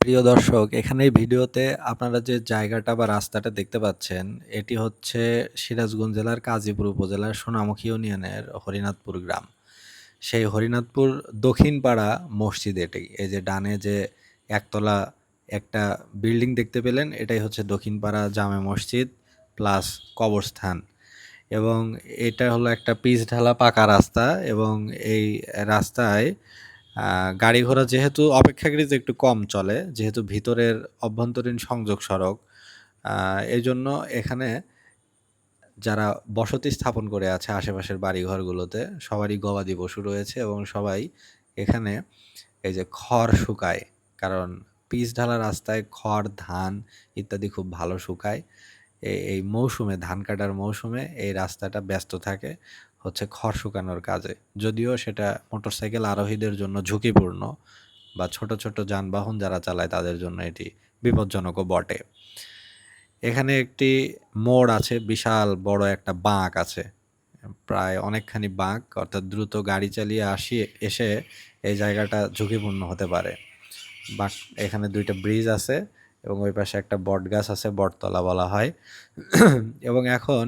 প্রিয় দর্শক এখানে এই ভিডিওতে আপনারা যে জায়গাটা বা রাস্তাটা দেখতে পাচ্ছেন, এটি হচ্ছে সিরাজগঞ্জ জেলার কাজীপুর উপজেলার সোনামুখী ইউনিয়নের হরিনাথপুর গ্রাম। সেই হরিনাথপুর দক্ষিণ পাড়া মসজিদ এটি। এই যে ডানে যে একতলা একটা বিল্ডিং দেখতে পেলেন, এটাই হচ্ছে দক্ষিণ পাড়া জামে মসজিদ প্লাস কবরস্থান। এবং এটা হলো একটা পিচ ঢালা পাকা রাস্তা এবং এই রাস্তায় গাড়ি ঘোড়া যেহেতু অপেক্ষাকৃত একটু কম চলে, যেহেতু ভিতরের অভ্যন্তরীণ সংযোগ সড়ক এই জন্য এখানে যারা বসতি স্থাপন করে আছে আশেপাশের বাড়িঘরগুলোতে, সবারই গবাদি পশু রয়েছে এবং সবাই এখানে এই যে খড় শুকায়, কারণ পিচ ঢালা রাস্তায় খড়, ধান ইত্যাদি খুব ভালো শুকায়। এই এই মৌসুমে, ধান কাটার মৌসুমে এই রাস্তাটা ব্যস্ত থাকে। হচ্ছে খড় শুকানোর কাজে। যদিও সেটা মোটরসাইকেল আরোহীদের জন্য ঝুঁকিপূর্ণ বা ছোট ছোট যানবাহন যারা চালায় তাদের জন্য এটি বিপজ্জনকও বটে। এখানে একটি মোড় আছে, বিশাল বড় একটা বাঁক আছে। প্রায় অনেকখানি বাঁক, অর্থাৎ দ্রুত গাড়ি চালিয়ে আসি, এসে এই জায়গাটা ঝুঁকিপূর্ণ হতে পারে। বাঁক, এখানে দুইটা ব্রিজ আছে। এবং ওই পাশে একটা বট গাছ আছে, বটতলা বলা হয়। এবং এখন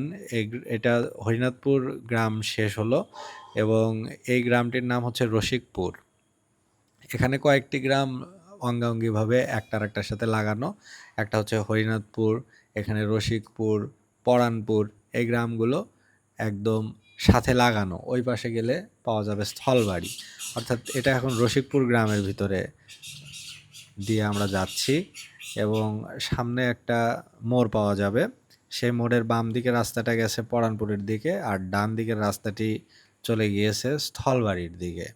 এটা হরিনাথপুর গ্রাম শেষ হলো এবং এই গ্রামটির নাম হচ্ছে রসিকপুর। এখানে কয়েকটি গ্রাম অঙ্গাঙ্গিভাবে একটার একটার সাথে লাগানো। একটা হচ্ছে হরিনাথপুর, এখানে রসিকপুর, পরানপুর, এই গ্রামগুলো একদম সাথে লাগানো। ওই পাশে গেলে পাওয়া যাবে স্থলবাড়ি। অর্থাৎ এটা এখন রসিকপুর গ্রামের ভিতরে দিয়ে আমরা যাচ্ছি। এবং সামনে একটা মোড় পাওয়া যাবে। সেই মোড়ের বাম দিকে রাস্তাটা গেছে পরানপুরের দিকে আর ডান দিকের রাস্তাটি চলে গিয়েছে স্থলবাড়ির দিকে।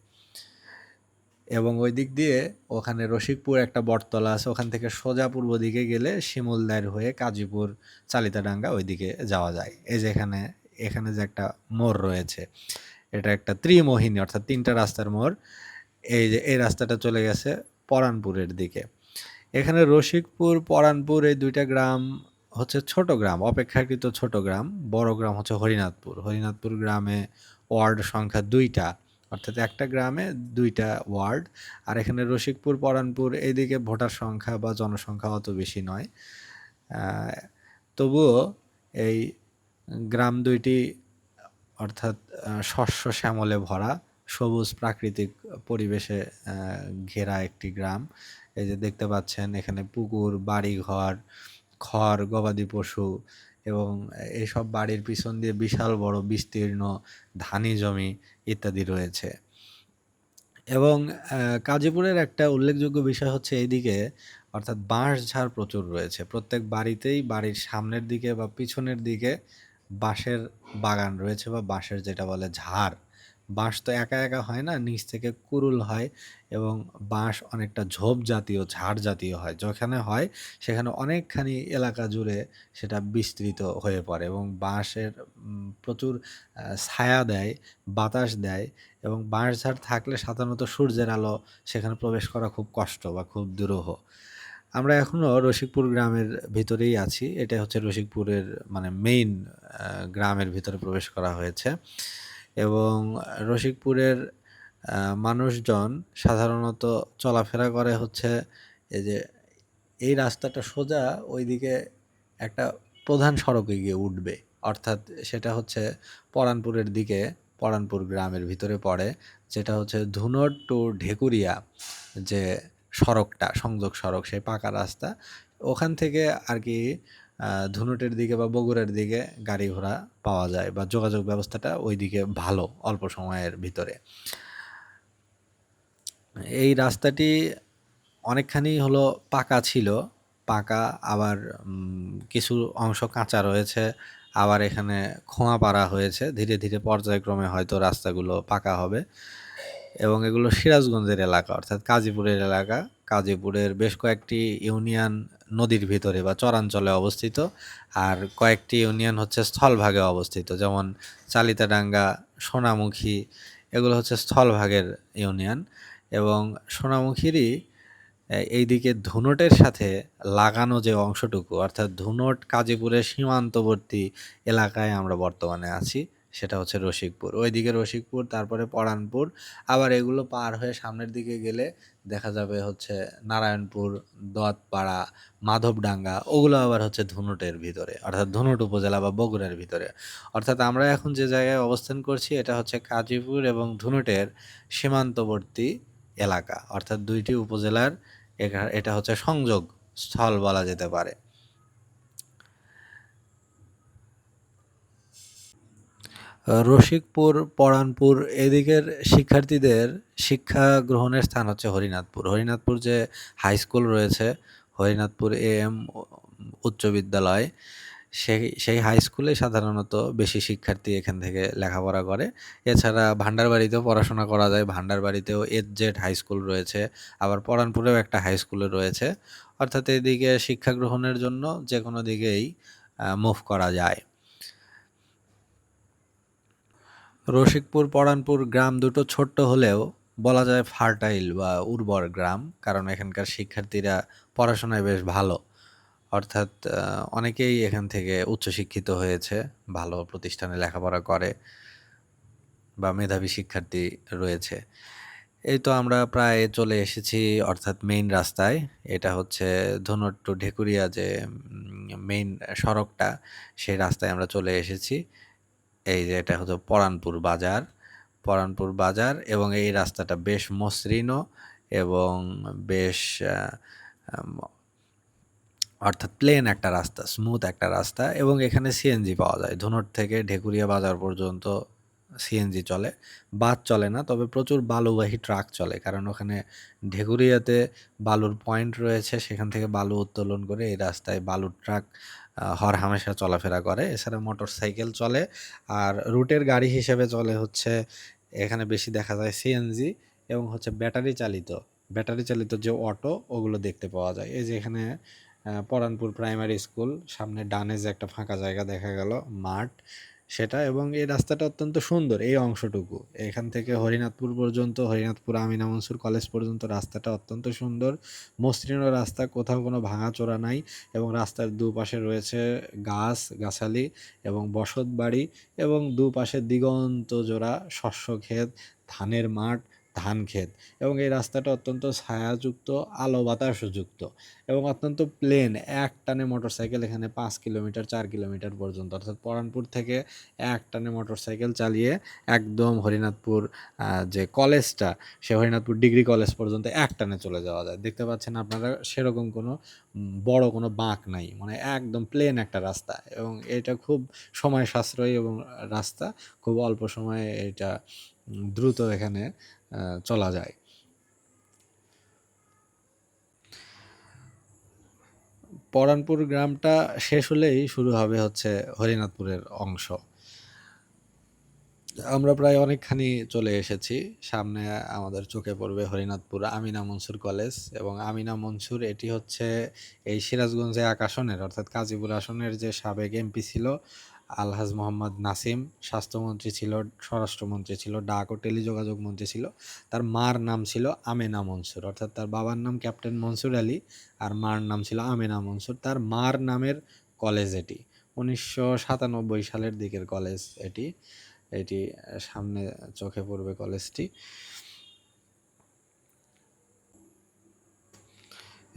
এবং ওই দিক দিয়ে ওখানে রসিকপুর একটা বটতলা আছে, ওখান থেকে সোজা পূর্ব দিকে গেলে শিমুলদার হয়ে কাজীপুর চালিতাডাঙ্গা ওই দিকে যাওয়া যায়। এই যে এখানে এখানে যে একটা মোড় রয়েছে, এটা একটা ত্রিমোহিনী অর্থাৎ তিনটা রাস্তার মোড়। এই যে, এই রাস্তাটা চলে গেছে পরানপুরের দিকে। এখানে রসিকপুর, পরানপুর এই দুইটা গ্রাম হচ্ছে ছোট গ্রাম, অপেক্ষাকৃত ছোট গ্রাম। বড় গ্রাম হচ্ছে হরিনাথপুর। হরিনাথপুর গ্রামে ওয়ার্ড সংখ্যা দুইটা, অর্থাৎ একটা গ্রামে দুইটা ওয়ার্ড। আর এখানে রসিকপুর, পরানপুর এইদিকে ভোটার সংখ্যা বা জনসংখ্যা অত বেশি নয়। তবুও এই গ্রাম দুইটি অর্থাৎ শস্য শ্যামলে ভরা, সবুজ প্রাকৃতিক পরিবেশে ঘেরা একটি গ্রাম। এই যে দেখতে পাচ্ছেন, এখানে পুকুর, বাড়িঘর, খড়, গবাদি পশু এবং এইসব বাড়ির পিছন দিয়ে বিশাল বড় বিস্তীর্ণ ধানি জমি ইত্যাদি রয়েছে। এবং কাজীপুরের একটা উল্লেখযোগ্য বিষয় হচ্ছে এইদিকে, অর্থাৎ বাঁশ ঝাড় প্রচুর রয়েছে। প্রত্যেক বাড়িতেই বাড়ির সামনের দিকে বা পিছনের দিকে বাঁশের বাগান রয়েছে বা বাঁশের যেটা বলে ঝাড়। বাঁশ তো একা একা হয় না, নিচ থেকে কুরুল হয় এবং বাঁশ অনেকটা ঝোপ জাতীয়, ঝাড় জাতীয় হয়। যেখানে হয় সেখানে অনেকখানি এলাকা জুড়ে সেটা বিস্তৃত হয়ে পড়ে এবং বাঁশের প্রচুর ছায়া দেয়, বাতাস দেয় এবং বাঁশঝাড় থাকলে সাধারণত সূর্যের আলো সেখানে প্রবেশ করা খুব কষ্ট বা খুব দুরূহ। আমরা এখনও রসিকপুর গ্রামের ভিতরেই আছি এটা হচ্ছে রসিকপুরের মানে মেইন গ্রামের ভিতরে প্রবেশ করা হয়েছে। এবং রসিকপুরের মানুষজন সাধারণত চলাফেরা করে হচ্ছে এই যে এই রাস্তাটা সোজা ওইদিকে একটা প্রধান সড়কে গিয়ে উঠবে। অর্থাৎ সেটা হচ্ছে পরানপুরের দিকে, পরানপুর গ্রামের ভিতরে পড়ে, যেটা হচ্ছে ধুনট টু ঢেকুরিয়া যে সড়কটা, সংযোগ সড়ক, সেই পাকা রাস্তা। ওখান থেকে আর কি ধুনটের দিকে বা বগুড়ার দিকে গাড়ি ঘোড়া পাওয়া যায় বা যোগাযোগ ব্যবস্থাটা ওইদিকে ভালো অল্প সময়ের ভিতরে। এই রাস্তাটি অনেকখানি হলো পাকা ছিল, পাকা আবার কিছু অংশ কাঁচা রয়েছে, আবার এখানে খোঁয়া পাড়া হয়েছে। ধীরে ধীরে পর্যায়ক্রমে হয়তো রাস্তাগুলো পাকা হবে। এবং এগুলো সিরাজগঞ্জের এলাকা, অর্থাৎ কাজীপুরের এলাকা। কাজীপুরের বেশ কয়েকটি ইউনিয়ন নদীর ভিতরে বা চরাঞ্চলে অবস্থিত আর কয়েকটি ইউনিয়ন হচ্ছে স্থলভাগে অবস্থিত, যেমন চালিতাডাঙ্গা, সোনামুখী, এগুলো হচ্ছে স্থলভাগের ইউনিয়ন। এবং সোনামুখীরই এইদিকে ধুনটের সাথে লাগানো যে অংশটুকু, অর্থাৎ ধুনট কাজীপুরের সীমান্তবর্তী এলাকায় আমরা বর্তমানে আছি। সেটা হচ্ছে রসিকপুর। ওইদিকে রসিকপুর, তারপরে পরানপুর। আবার এগুলো পার হয়ে সামনের দিকে গেলে দেখা যাবে হচ্ছে নারায়ণপুর, দোয়াতপাড়া, মাধবডাঙ্গা, ওগুলো আবার হচ্ছে ধুনুটের ভিতরে, অর্থাৎ ধুনুট উপজেলা বা বগুড়ার ভিতরে। অর্থাৎ আমরা এখন যে জায়গায় অবস্থান করছি, এটা হচ্ছে কাজীপুর এবং ধুনুটের সীমান্তবর্তী এলাকা। অর্থাৎ দুইটি উপজেলার এটা হচ্ছে সংযোগ স্থল বলা যেতে পারে। রসিকপুর, পরানপুর এদিকের শিক্ষার্থীদের শিক্ষা গ্রহণের স্থান হচ্ছে হরিনাথপুর। হরিনাথপুর যে হাই স্কুল রয়েছে, হরিনাথপুর এ এম উচ্চ বিদ্যালয়, সেই সেই হাই স্কুলে সাধারণত বেশি শিক্ষার্থী এখান থেকে লেখাপড়া করে। এছাড়া ভান্ডারবাড়িতেও পড়াশোনা করা যায়, ভান্ডারবাড়িতেও এস জেড হাই স্কুল রয়েছে, আবার পরানপুরেও একটা হাই স্কুলে রয়েছে। অর্থাৎ এদিকে শিক্ষা গ্রহণের জন্য যে কোনো দিকেই মুভ করা যায়। রসিকপুর, পরানপুর গ্রাম দুটো ছোট্ট হলেও বলা যায় ফার্টাইল বা উর্বর গ্রাম, কারণ এখানকার শিক্ষার্থীরা পড়াশোনায় বেশ ভালো। অর্থাৎ অনেকেই এখান থেকে উচ্চশিক্ষিত হয়েছে, ভালো প্রতিষ্ঠানে লেখাপড়া করে বা মেধাবী শিক্ষার্থী রয়েছে। এই তো আমরা প্রায় চলে এসেছি, অর্থাৎ মেইন রাস্তায়। এটা হচ্ছে ধনুর টু ঢেকুরিয়া যে মেইন সড়কটা, সেই রাস্তায় আমরা চলে এসেছি। এই যে এটা হচ্ছে পরানপুর বাজার। পরানপুর বাজার এবং এই রাস্তাটা বেশ মসৃণ এবং বেশ অর্থাৎ প্লেন একটা রাস্তা স্মুথ একটা রাস্তা এবং এখানে সিএনজি পাওয়া যায়। ধুনট থেকে ঢেকুরিয়া বাজার পর্যন্ত সিএনজি চলে, বাস চলে না, তবে প্রচুর বালুবাহী ট্রাক চলে। কারণ ওখানে ঢেকুরিয়াতে বালুর পয়েন্ট রয়েছে, সেখান থেকে বালু উত্তোলন করে এই রাস্তায় বালুর ট্রাক হর হামেশা চলাফেরা করে। এছাড়া মোটর সাইকেল চলে, আর রুটের গাড়ি হিসেবে চলে হচ্ছে, এখানে বেশি দেখা যায় সিএনজি এবং হচ্ছে ব্যাটারি চালিত ব্যাটারি চালিত যে অটো, ওগুলো দেখতে পাওয়া যায়। এই যে এখানে পরানপুর প্রাইমারি স্কুল, সামনে ডানে যে একটা ফাঁকা জায়গা দেখা গেল, মাঠ। সেটা এবং এই রাস্তাটা অত্যন্ত সুন্দর, এই অংশটুকু। এখান থেকে হরিনাথপুর পর্যন্ত, হরিনাথপুর আমিনা মনসুর কলেজ পর্যন্ত রাস্তাটা অত্যন্ত সুন্দর। মসৃণ রাস্তা, কোথাও কোনো ভাঙাচোরা নাই এবং রাস্তার দুপাশে রয়েছে গাছ, গাছালি এবং বসত বাড়ি এবং দুপাশে দিগন্ত জোড়া শস্য ক্ষেত, ধানের মাঠ ধান ক্ষেত এবং এই রাস্তাটা অত্যন্ত ছায়াযুক্ত, আলো বাতাসযুক্ত এবং অত্যন্ত প্লেন এক টানে মোটরসাইকেল এখানে পাঁচ কিলোমিটার চার কিলোমিটার পর্যন্ত। অর্থাৎ পরানপুর থেকে এক টানে মোটরসাইকেল চালিয়ে একদম হরিনাথপুর যে কলেজটা, সে হরিনাথপুর ডিগ্রি কলেজ পর্যন্ত এক টানে চলে যাওয়া যায়। দেখতে পাচ্ছেন আপনারা সেরকম কোনো বড় কোনো বাঁক নাই মানে একদম প্লেন একটা রাস্তা এবং এটা খুব সময় সাশ্রয়ী এবং রাস্তা, খুব অল্প সময়ে এটা দ্রুত এখানে চলা যায়। পরানপুর গ্রামটা শেষ হলেই শুরু হবে হচ্ছে হরিনাথপুরের অংশ। আমরা প্রায় অনেকখানি চলে এসেছি। সামনে আমাদের চোখে পড়বে হরিনাথপুর আমিনা মনসুর কলেজ এবং আমিনা মনসুর এটি হচ্ছে এই সিরাজগঞ্জে এক আসনের অর্থাৎ কাজীপুর আসনের যে সাবেক এমপি ছিল আলহাজ মোহাম্মদ নাসিম, স্বাস্থ্যমন্ত্রী ছিল, স্বরাষ্ট্রমন্ত্রী ছিল, ডাক ও টেলিযোগাযোগ মন্ত্রী ছিল, তার মার নাম ছিল আমেনা মনসুর, অর্থাৎ তার বাবার নাম ক্যাপ্টেন মনসুর আলী আর মার নাম ছিল আমেনা মনসুর। তার মার নামের কলেজ এটি, উনিশশো সাতানব্বই সালের দিকের কলেজ এটি এটি সামনে চোখে পড়বে কলেজটি।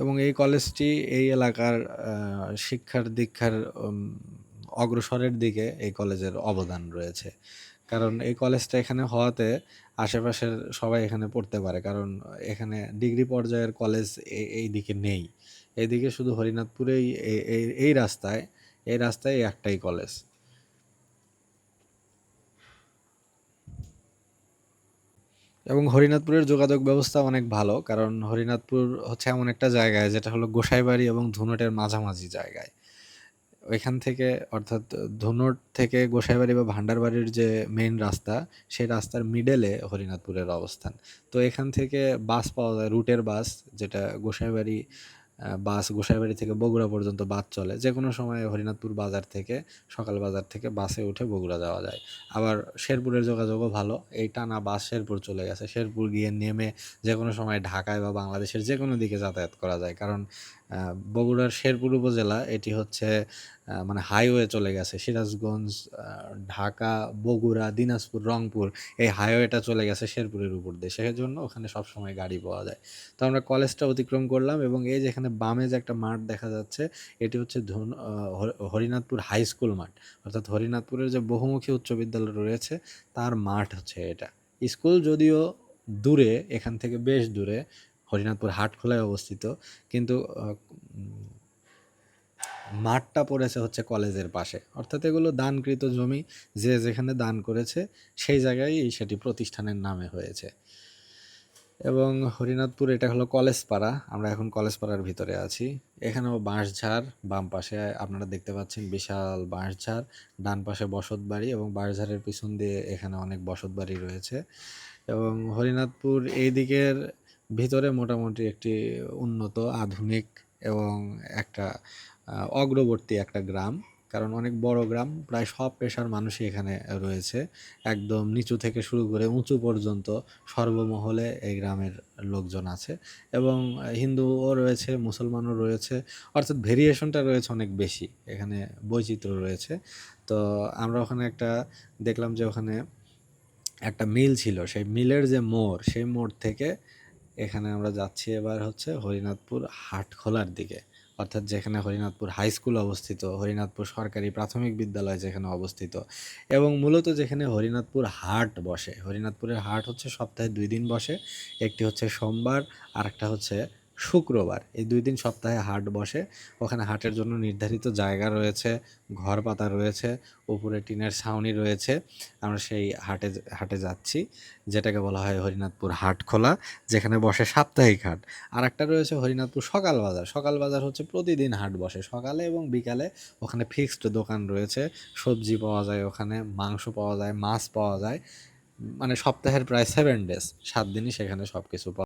এবং এই কলেজটি এই এলাকার শিক্ষার দীক্ষার অগ্রসরের দিকে এই কলেজের অবদান রয়েছে। কারণ এই কলেজটা এখানে হওয়াতে আশেপাশের সবাই এখানে পড়তে পারে। কারণ এখানে ডিগ্রি পর্যায়ের কলেজ এই দিকে নেই। এইদিকে শুধু হরিনাথপুরেই এই- রাস্তায়, এই রাস্তায় একটাই কলেজ। এবং হরিনাথপুরের যোগাযোগ ব্যবস্থা অনেক ভালো। কারণ হরিনাথপুর হচ্ছে এমন একটা জায়গায় যেটা হলো গোসাইবাড়ি এবং ধুনটের মাঝামাঝি জায়গায়। ওইখান থেকে, অর্থাৎ ধুনট থেকে গোসাইবাড়ি বা ভান্ডারবাড়ির যে মেইন রাস্তা, সেই রাস্তার মিডলে হরিনাথপুরের অবস্থান। তো এখান থেকে বাস পাওয়া যায় রুটের বাস যেটা গোসাইবাড়ি বাস গোসাইবাড়ি থেকে বগুড়া পর্যন্ত বাস চলে। যে কোনো সময় হরিনাথপুর বাজার থেকে, সকাল বাজার থেকে বাসে উঠে বগুড়া যাওয়া যায়। আবার শেরপুরের যোগাযোগও ভালো। এই টানা বাস শেরপুর চলে গেছে। শেরপুর গিয়ে নেমে যে কোনো সময় ঢাকায় বা বাংলাদেশের যে কোনো দিকে যাতায়াত করা যায়। কারণ বগুড়ার শেরপুর উপজেলা, এটি হচ্ছে মানে হাইওয়ে চলে গেছে। সিরাজগঞ্জ ঢাকা, বগুড়া, দিনাজপুর, রংপুর, এই হাইওয়েটা চলে গেছে শেরপুরের উপর দিয়ে। সেজন্য ওখানে সবসময় গাড়ি পাওয়া যায়। তো আমরা কলেজটা অতিক্রম করলাম এবং এই যেখানে বামে যে একটা মাঠ দেখা যাচ্ছে, এটি হচ্ছে ধন হরিনাথপুর হাই স্কুল মাঠ। অর্থাৎ হরিনাথপুরের যে বহুমুখী উচ্চ বিদ্যালয় রয়েছে, তার মাঠ হচ্ছে এটা। স্কুল যদিও দূরে, এখান থেকে বেশ দূরে হরিনাথপুর হাটখোলায় অবস্থিত। কিন্তু মাঠটা পড়েছে হচ্ছে কলেজের পাশে। অর্থাৎ এগুলো দানকৃত জমি, যে যেখানে দান করেছে, সেই জায়গায় সেটি প্রতিষ্ঠানের নামে হয়েছে। এবং হরিনাথপুর, এটা হলো কলেজ পাড়া আমরা এখন কলেজ পাড়ার ভিতরে আছি। এখানেও বাঁশঝাড়, বাম পাশে আপনারা দেখতে পাচ্ছেন বিশাল বাঁশঝাড়, ডান পাশে বসত বাড়ি এবং বাঁশঝাড়ের পিছন দিয়ে এখানে অনেক বসত বাড়ি রয়েছে। এবং হরিনাথপুর এই দিকের ভিতরে মোটামুটি একটি উন্নত, আধুনিক এবং একটা অগ্রবর্তী একটা গ্রাম। কারণ অনেক বড় গ্রাম, প্রায় সব পেশার মানুষই এখানে রয়েছে। একদম নিচু থেকে শুরু করে উঁচু পর্যন্ত সর্বমহলে এই গ্রামের লোকজন আছে এবং হিন্দুও রয়েছে, মুসলমানও রয়েছে। অর্থাৎ ভেরিয়েশনটা রয়েছে অনেক বেশি, এখানে বৈচিত্র্য রয়েছে। তো আমরা ওখানে একটা দেখলাম যে ওখানে একটা মিল ছিল, সেই মিলের যে মোড়, সেই মোড় থেকে এখানে আমরা যাচ্ছি এবার হচ্ছে হরিনাথপুর হাটখোলার দিকে। অর্থাৎ যেখানে হরিনাথপুর হাই স্কুল অবস্থিত, হরিনাথপুর সরকারি প্রাথমিক বিদ্যালয় যেখানে অবস্থিত এবং মূলত যেখানে হরিনাথপুর হাট বসে। হরিনাথপুরের হাট হচ্ছে সপ্তাহে দুই দিন বসে, একটি হচ্ছে সোমবার আর একটা হচ্ছে শুক্রবার। এই দুই দিন সপ্তাহে হাট বসে। ওখানে হাটের জন্য নির্ধারিত জায়গা রয়েছে ঘর পাতা রয়েছে, উপরে টিনের ছাউনি রয়েছে। আমরা সেই হাটে হাটে যাচ্ছি, যেটাকে বলা হয় হরিনাথপুর হাট খোলা, যেখানে বসে সাপ্তাহিক হাট। আর একটা রয়েছে হরিনাথপুর সকাল বাজার। সকাল বাজার হচ্ছে প্রতিদিন হাট বসে। সকালে এবং বিকালে ওখানে ফিক্সড দোকান রয়েছে। সবজি পাওয়া যায় ওখানে, মাংস পাওয়া যায়, মাছ পাওয়া যায়। মানে সপ্তাহের প্রায় সেভেন ডেজ সাত দিনই সেখানে সব কিছু পাওয়া